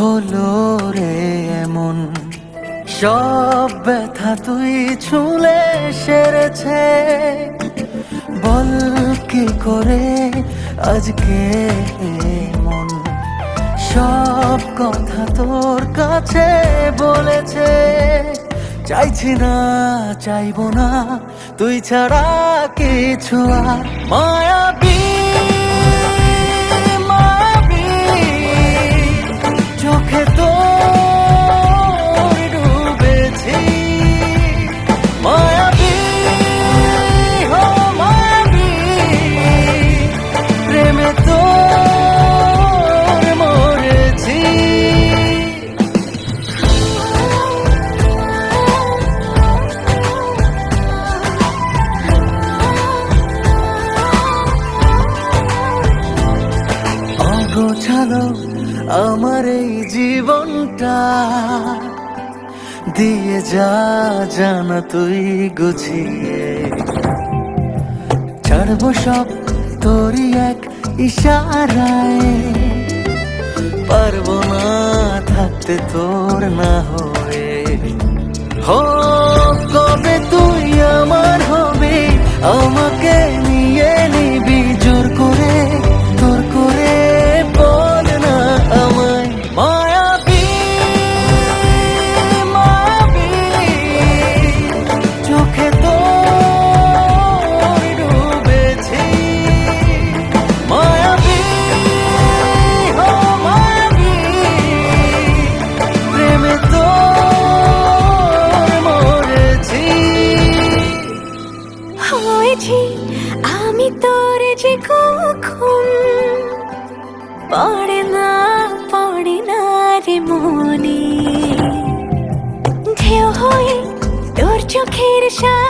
হলো রে এমন? সব ব্যথা তুই ছুলে সেরেছে। বল কি করে আজকে মন সব কথা তোর কাছে বলেছে। চাইছি না, চাইব না, তুই ছাড়া কিছু আর। মায়াবী অগোছালো আমার এই জীবনটা। দিয়ে যা জানা তুই গুছিয়ে। ছাড়বো সব তোরই এক ইশারায়। পারব না থাকতে তোর না হয়ে। হো, কবে তুই আমার হবে? আমাকে মনে